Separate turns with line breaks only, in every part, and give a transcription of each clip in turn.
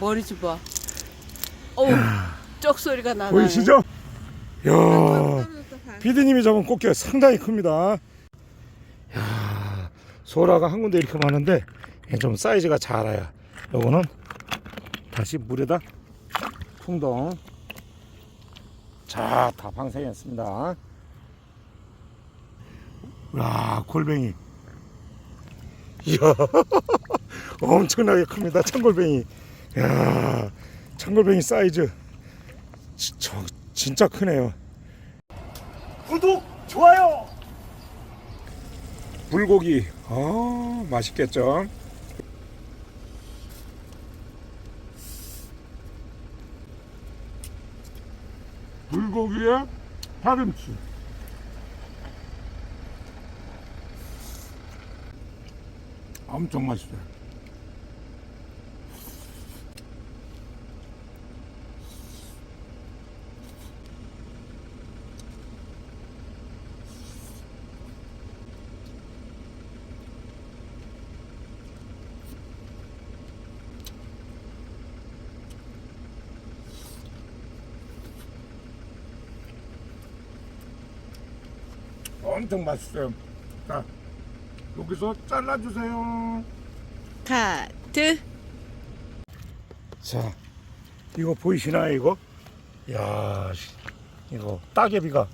머리 좀 봐. 어우, 쩍 소리가 나네.
보이시죠? 야, 피디님이 잡은 꽃게가 상당히 큽니다. 야, 소라가 한 군데 이렇게 많은데 좀 사이즈가 작아요. 요거는 다시 물에다 풍덩. 자, 다 방생했습니다. 와, 골뱅이. 이야, 엄청나게 큽니다. 청골뱅이. 야, 청골뱅이 사이즈. 지- 저, 진짜 크네요. 구독, 좋아요. 불고기, 아 맛있겠죠. 불고기에 파김치. 엄청 맛있어요. 엄청 맛있어요. 자, 여기서 잘라주세요.
카트.
자, 이거 보이시나요, 이거? 야, 씨, 이거 따개비가,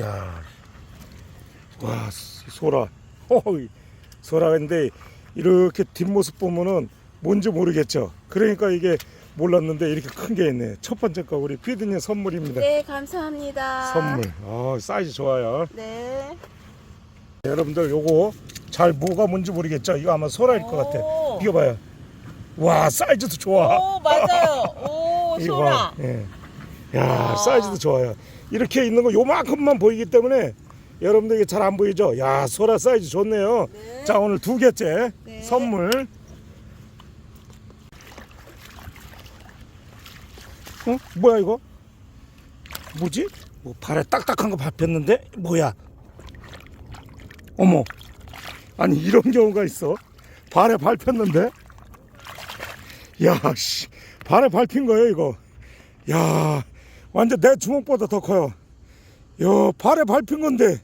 야, 와, 소라, 어이, 소라인데 이렇게 뒷모습 보면은 뭔지 모르겠죠. 그러니까 이게 몰랐는데 이렇게 큰 게 있네. 첫 번째 거 우리 피디님 선물입니다.
네, 감사합니다.
선물. 아, 사이즈 좋아요.
네.
여러분들 요거 잘 뭐가 뭔지 모르겠죠. 이거 아마 소라일 것 같아.
오.
이거 봐요. 와, 사이즈도 좋아.
오, 맞아요. 오,
이거
소라.
봐. 예. 야,
아.
사이즈도 좋아요. 이렇게 있는 거 요만큼만 보이기 때문에 여러분들 이게 잘 안 보이죠? 야, 소라 사이즈 좋네요.
네.
자, 오늘 두 개째
네.
선물. 어? 뭐야 이거? 뭐지? 뭐 발에 딱딱한 거 밟혔는데? 뭐야? 어머. 아니 이런 경우가 있어. 발에 밟혔는데? 야, 씨. 발에 밟힌 거예요, 이거. 야, 완전 내 주먹보다 더 커요. 야, 발에 밟힌 건데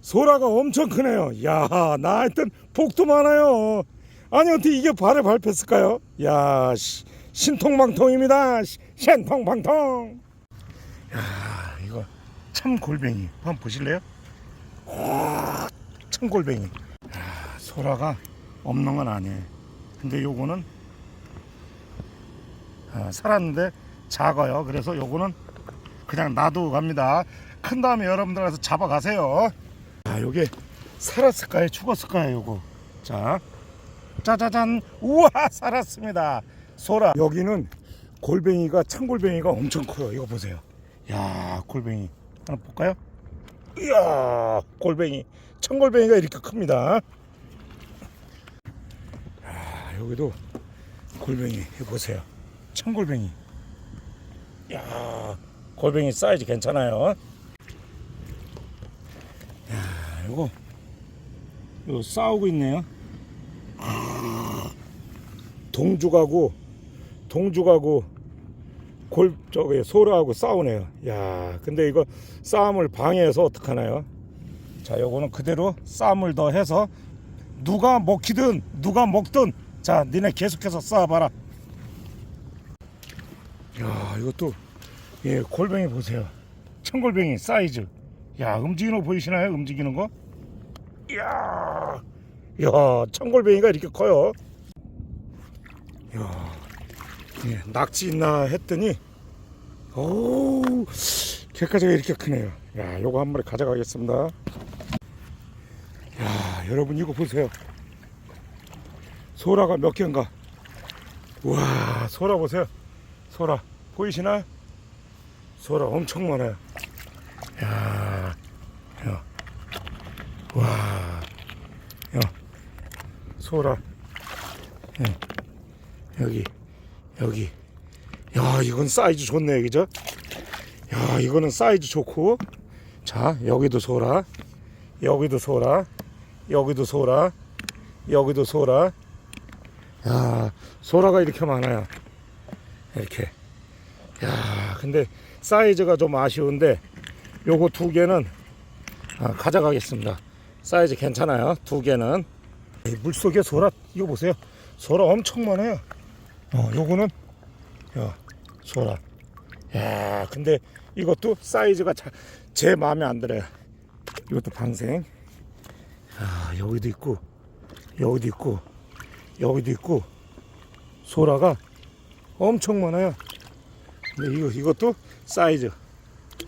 소라가 엄청 크네요. 야, 나 하여튼 복도 많아요. 아니 어떻게 이게 발에 밟혔을까요? 야, 씨, 신통방통입니다. 시- 신통방통. 야, 이거 참 골뱅이. 한번 보실래요? 와, 참 골뱅이. 야, 소라가 없는 건 아니에요. 근데 요거는 아, 살았는데 작아요. 그래서 요거는 그냥 놔두고 갑니다. 큰 다음에 여러분들 가서 잡아가세요. 아, 요게 살았을까요? 죽었을까요? 요거. 자, 짜자잔. 우와, 살았습니다. 소라. 여기는 골뱅이가 참골뱅이가 엄청 커요. 이거 보세요. 야, 골뱅이. 하나 볼까요? 이야, 골뱅이. 청골뱅이가 이렇게 큽니다. 야, 여기도 골뱅이. 보세요. 청골뱅이. 야, 골뱅이 사이즈 괜찮아요. 야, 이거 싸우고 있네요. 아, 동죽하고 동죽하고 골 저기 소라하고 싸우네요. 야, 근데 이거 싸움을 방해해서 어떡하나요? 자, 요거는 그대로 싸움을 더 해서 누가 먹히든 누가 먹든 자, 니네 계속해서 싸워봐라. 야, 이것도 예, 골뱅이 보세요. 청골뱅이 사이즈. 야, 움직이는 거 보이시나요? 움직이는 거? 이야, 야, 청골뱅이가 이렇게 커요. 야, 예, 낙지 있나 했더니, 오, 개까지가 이렇게 크네요. 야, 요거 한 마리 가져가겠습니다. 야, 여러분 이거 보세요. 소라가 몇 개인가? 와, 소라 보세요. 소라 보이시나요? 소라 엄청 많아요. 야, 야, 와, 야, 소라, 예, 여기, 여기, 야, 이건 사이즈 좋네, 그죠? 야, 이거는 사이즈 좋고, 자, 여기도 소라, 여기도 소라, 여기도 소라, 여기도 소라. 야, 소라가 이렇게 많아요. 이렇게. 야, 근데 사이즈가 좀 아쉬운데 요거 두 개는 아, 가져가겠습니다. 사이즈 괜찮아요. 두 개는. 이 물속에 소라 이거 보세요. 소라 엄청 많아요. 어, 요거는 야, 소라. 야, 근데 이것도 사이즈가 자, 제 마음에 안 들어요. 이것도 방생. 아, 여기도 있고, 여기도 있고, 여기도 있고, 소라가 엄청 많아요. 근데 이거, 이것도 사이즈.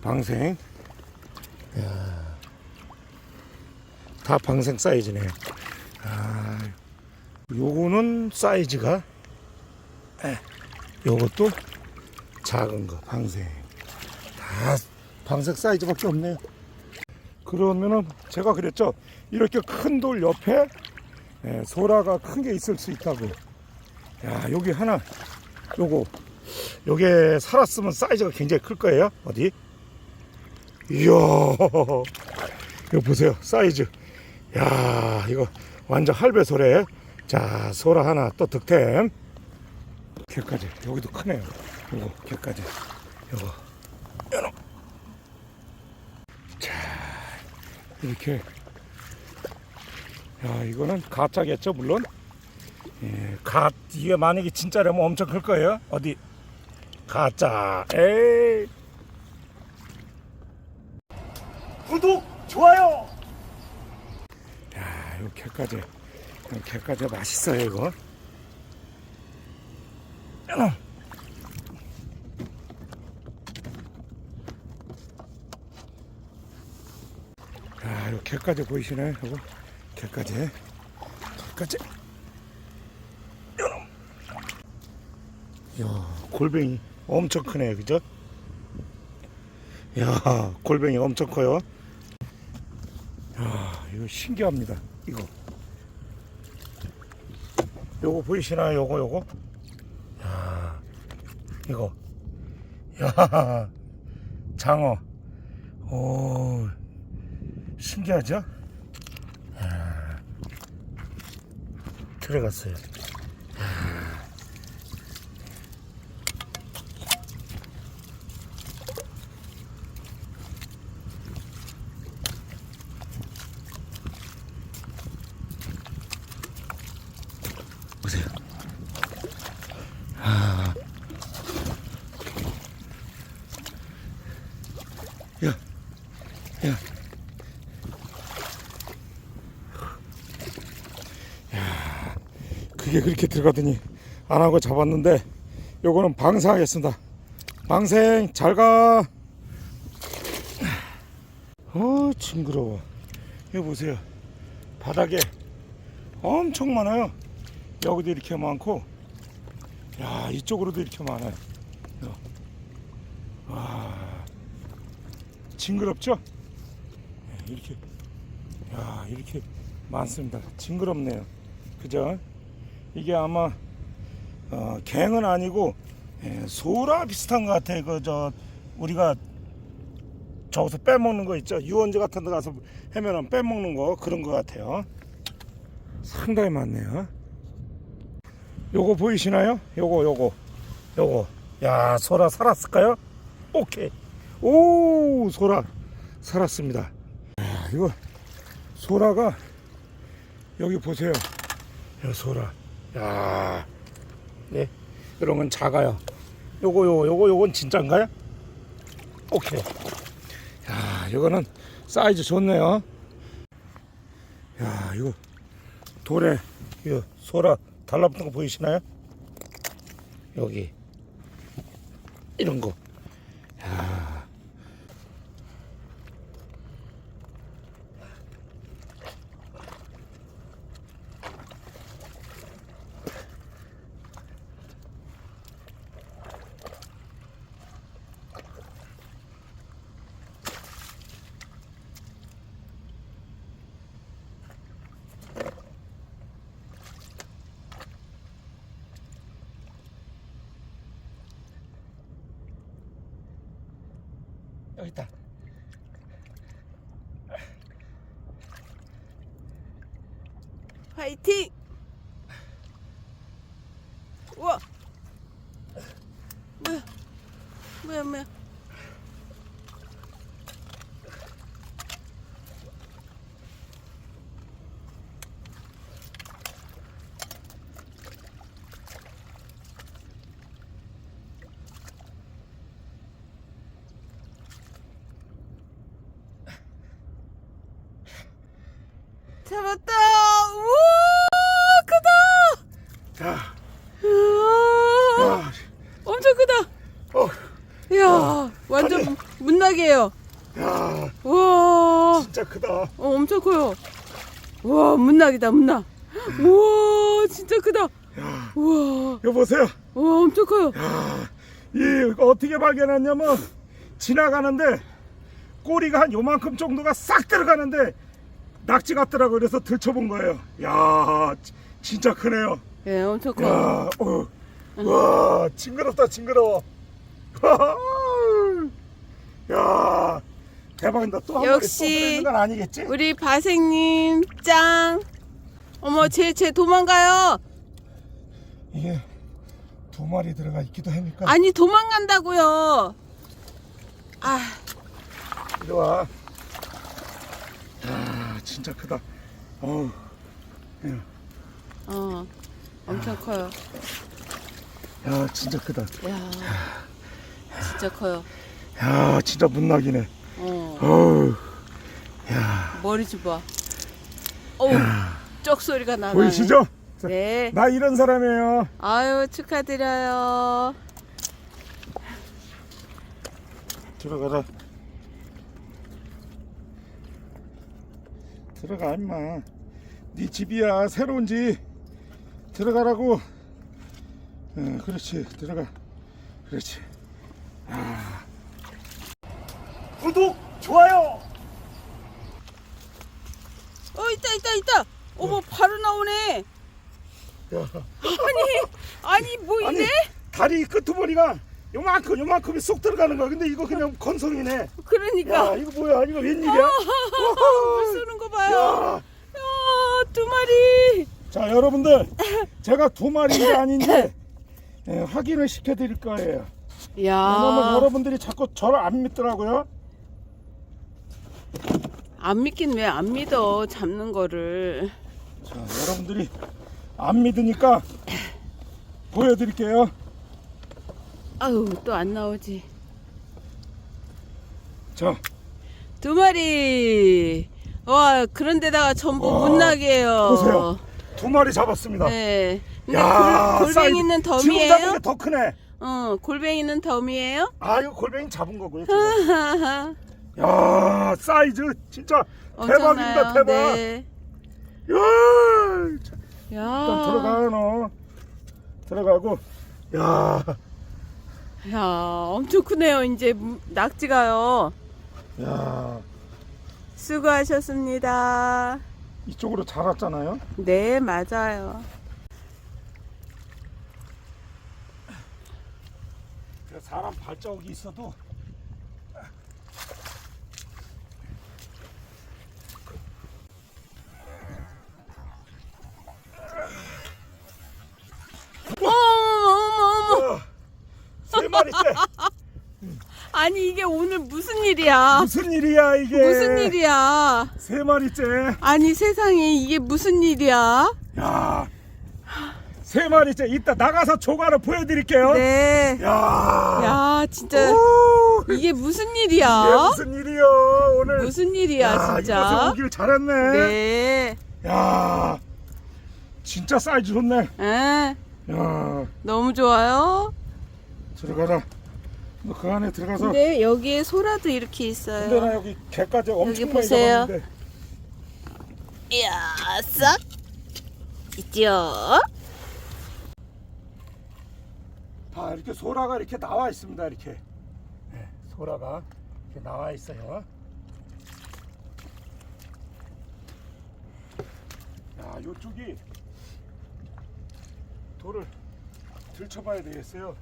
방생. 야, 다 방생 사이즈네요. 아, 요거는 사이즈가, 에, 요것도 작은 거, 방생. 다 방생 사이즈밖에 없네요. 그러면은 제가 그랬죠. 이렇게 큰 돌 옆에 예, 소라가 큰 게 있을 수 있다고. 야, 여기 하나, 요거, 요게 살았으면 사이즈가 굉장히 클 거예요. 어디? 이야, 이거 보세요. 사이즈. 야, 이거 완전 할배 소래. 자, 소라 하나 또 득템. 개까지. 여기도 크네요. 요거, 개까지. 요거. 요놈. 자, 이렇게. 야, 이거는 가짜겠죠, 물론. 예, 가, 이게 만약에 진짜라면 엄청 클 거예요. 어디? 가짜. 에이. 구독, 좋아요. 야, 요 개까지. 요 개까지 맛있어요, 이거. 아, 요 개까지 보이시나요? 요거 개까지, 개까지. 야, 골뱅이 엄청 크네, 그죠? 야, 골뱅이 엄청 커요. 야, 이거 신기합니다. 이거. 요거 보이시나요? 요거, 요거? 야, 이거. 야, 장어. 오. 신기하죠? 아, 들어갔어요. 그게 그렇게 들어가더니 안 하고 잡았는데 요거는 방생하겠습니다. 방생 잘 가. 어 징그러워. 이거 보세요. 바닥에 엄청 많아요. 여기도 이렇게 많고, 야 이쪽으로도 이렇게 많아요. 어. 와 징그럽죠? 네, 이렇게 야 이렇게 많습니다. 징그럽네요. 그죠? 이게 아마 어, 갱은 아니고 예, 소라 비슷한 것 같아. 그 저 우리가 저기서 빼먹는 거 있죠. 유원지 같은 데 가서 해면은 빼먹는 거 그런 것 같아요. 상당히 많네요. 요거 보이시나요? 요거 요거 요거. 야 소라 살았을까요? 오케이. 오 소라 살았습니다. 야, 이거 소라가 여기 보세요. 야 소라. 야, 네, 이런 건 작아요. 요거, 요거, 요거, 요건 진짜인가요? 오케이. 야, 이거는 사이즈 좋네요. 야, 이거 돌에 이거 소라 달라붙은 거 보이시나요? 여기 이런 거. 여기 있다.
화이팅! 우와! 뭐야 뭐야. 잡았다. 우와 크다.
자,
우와,
야,
엄청 크다.
어,
이야 완전
아니.
문낙이에요.
야,
우와
진짜 크다.
어, 엄청 커요. 우와 문낙이다 문낙. 우와 진짜 크다.
야,
우와
이거 보세요.
우와 엄청 커요.
야, 이 어떻게 발견했냐면 지나가는데 꼬리가 한 요만큼 정도가 싹 들어가는데 낙지 같더라고 그래서 들춰본 거예요. 야, 지- 진짜 크네요.
예 엄청 커요.
야, 어, 와, 징그럽다, 징그러워. 야, 대박이다. 또 한 마리
역시
또 들어있는 건 아니겠지?
우리 바생님 짱. 어머 쟤 쟤 도망가요.
이게 두 마리 들어가 있기도 합니까?
아니 도망간다고요. 아
이리 와. 야, 진짜 크다. 어우,
어, 엄청 커요.
야, 진짜 크다.
야 진짜 커요.
야, 진짜 문낙이네.
어
어우, 야,
머리 좀 봐. 어우 쩍 소리가 나네.
보이시죠?
네.
나 이런 사람이에요.
아유 축하드려요.
들어가라. 들어가 임마. 네 집이야 새로운 집. 들어가라고. 어, 그렇지 들어가. 그렇지. 아. 구독 좋아요.
어 있다 있다 있다. 어머 바로 나오네.
야,
아니 아니 뭐
아니
이래?
다리 끄트머리가 요만큼 요만큼이 쏙 들어가는 거야. 근데 이거 그냥 건성이네.
그러니까
야 이거 뭐야? 이거 웬일이야?
물 쏘는 거 봐요.
야.
야 두 마리.
자 여러분들 제가 두 마리인지 아닌지 예, 확인을 시켜드릴 거예요 왜냐면
야.
여러분들이 자꾸 저를 안 믿더라고요
안 믿긴 왜 안 믿어 잡는 거를.
자 여러분들이 안 믿으니까 보여드릴게요
아유 또안 나오지.
자
두 마리. 와 그런데다가 전부
와,
문낙이에요.
보세요. 두 마리 잡았습니다
네. 근데
야,
골, 골뱅이는.
지금
덤이에요?
잡은 게 더 크네
어 골뱅이는 덤이에요?
아 이거 골뱅이 잡은 거고요. 야 사이즈 진짜 대박입니다. 대박
네.
야 자,
야.
일단 들어가 너 들어가고 야
야 엄청 크네요. 이제 무- 낙지가요.
야,
수고하셨습니다.
이쪽으로 자랐잖아요.
네 맞아요.
사람 발자국이 있어도 세 마리째.
아니 이게 오늘 무슨 일이야?
무슨 일이야 이게?
무슨 일이야?
세 마리째.
아니 세상에 이게 무슨 일이야?
야, 세 마리째. 이따 나가서 조가를 보여드릴게요.
네.
야,
야 진짜
오,
이게 무슨
이게
일이야?
무슨 일이야 오늘?
무슨 일이야
야,
진짜?
오길 잘했네.
네.
야, 진짜 사이즈 좋네.
에,
야,
너무 좋아요.
들어가라. 너 그 안에 들어가서.
근데 여기에 소라도 이렇게 있어요.
근데 나 여기 개까지 엄청 많이
보세요.
잡았는데.
이야, 싹 있죠?
다 이렇게 소라가 이렇게 나와 있습니다. 이렇게 네, 소라가 이렇게 나와 있어요. 야, 요쪽이 돌을 들춰봐야 되겠어요.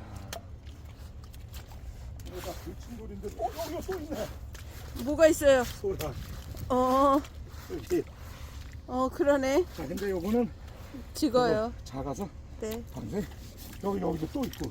야, 이거 돌인데, 어, 여기 소 있네.
뭐가 있어요?
소라
어,
여기.
어 그러네.
자, 근데 요거는
찍어요.
작아서
네.
반대 여기 여기도 또 있고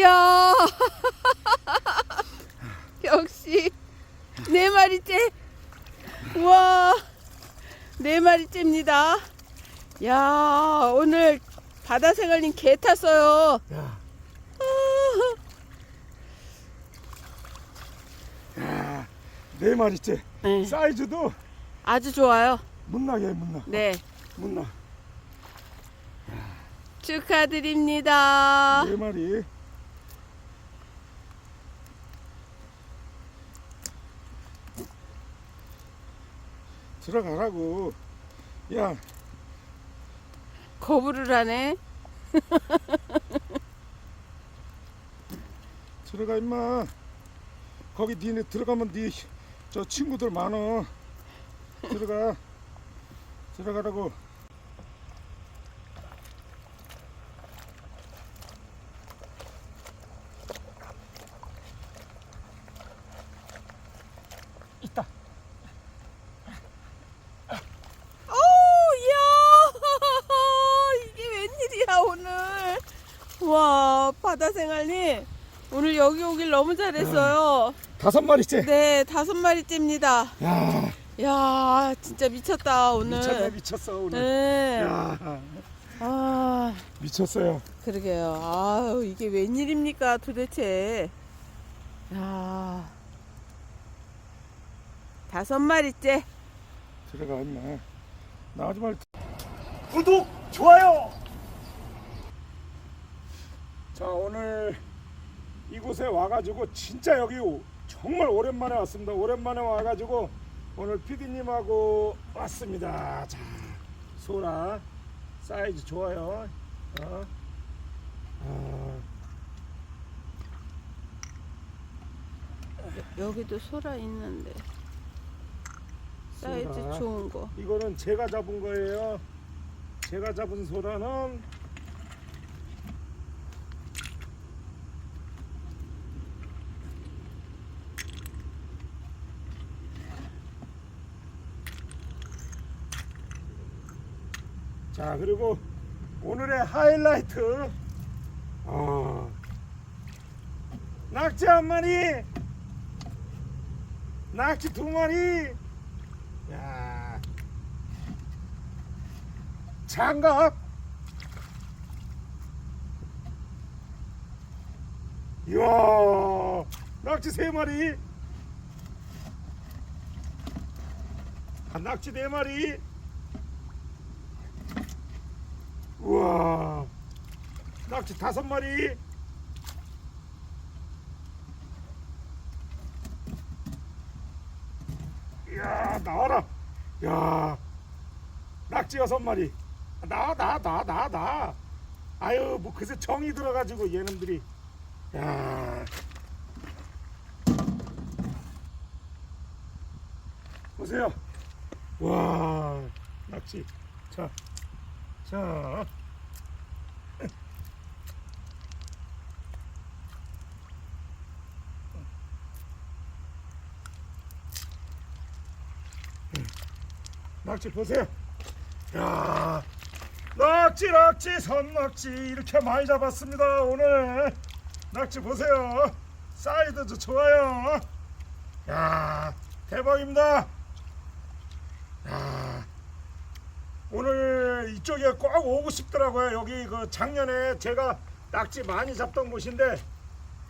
야. 역시 네 마리째. 우와. 네 마리째입니다. 야 오늘 바다 생활님 개 탔어요.
야. 야, 네 마리째.
네,
사이즈도
아주 좋아요.
문나게 문나.
네.
문나.
축하드립니다.
네 마리 들어가라고. 야.
거부를 하네.
들어가 임마. 거기 니네 들어가면 니 저 친구들 많어. 들어가. 들어가라고 있다
오야 이게 웬일이야 오늘 와 바다 생활님 오늘 여기 오길 너무 잘했어요.
다섯 마리째?
네 다섯 마리째입니다.
야.
야 진짜 미쳤다 오늘.
미쳤네 미쳤어 오늘.
네.
야.
아.
미쳤어요.
그러게요. 아유 이게 웬일입니까 도대체? 야. 다섯 마리째.
들어가 임마 나가지 말 구독 좋아요 자 오늘 이곳에 와가지고 진짜 여기 오- 정말 오랜만에 왔습니다. 오랜만에 와가지고 오늘 피디님하고 왔습니다. 자 소라 사이즈 좋아요. 어? 아,
여기도 소라 있는데 사이즈. 좋은 거.
이거는 제가 잡은 거예요. 제가 잡은 소라는 자 그리고 오늘의 하이라이트. 아, 낙지 한 마리. 낙지 두 마리. 야. 장갑. 이야 낙지 세 마리. 아, 낙지 네 마리 우와 낙지 다섯 마리 이야 나와라 야 낙지 여섯 마리. 나, 나, 나, 나, 나. 아유, 뭐 그새 정이 들어가지고 얘놈들이. 야. 보세요. 와, 낙지. 자, 자. 낙지 보세요. 야, 낙지, 낙지, 선낙지 이렇게 많이 잡았습니다. 오늘 낙지 보세요. 사이즈도 좋아요. 야, 대박입니다. 야, 오늘 이쪽에 꼭 오고 싶더라고요. 여기 그 작년에 제가 낙지 많이 잡던 곳인데,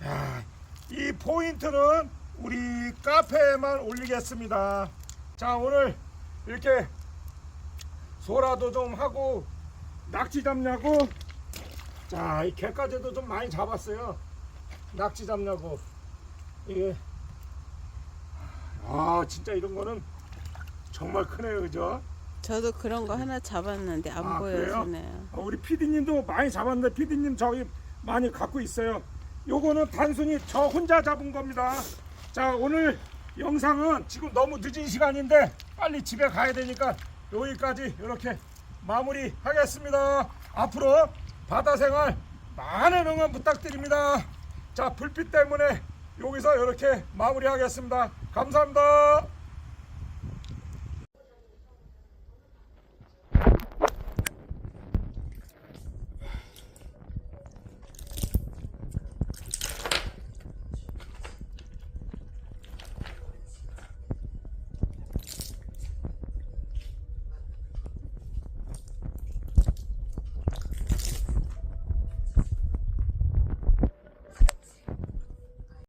야, 이 포인트는 우리 카페에만 올리겠습니다. 자, 오늘 이렇게 소라도 좀 하고 낙지 잡냐고 자, 이 개까지도 좀 많이 잡았어요. 낙지 잡냐고 이게 아, 진짜 이런 거는 정말 크네요, 그죠?
저도 그런 거 하나 잡았는데 안
아, 그래요?
보여지네요.
어, 우리 피디님도 많이 잡았는데 피디님 저기 많이 갖고 있어요. 요거는 단순히 저 혼자 잡은 겁니다. 자 오늘 영상은 지금 너무 늦은 시간인데 빨리 집에 가야 되니까 여기까지 이렇게 마무리 하겠습니다. 앞으로 바다 생활 많은 응원 부탁드립니다. 자 불빛 때문에 여기서 이렇게 마무리 하겠습니다. 감사합니다.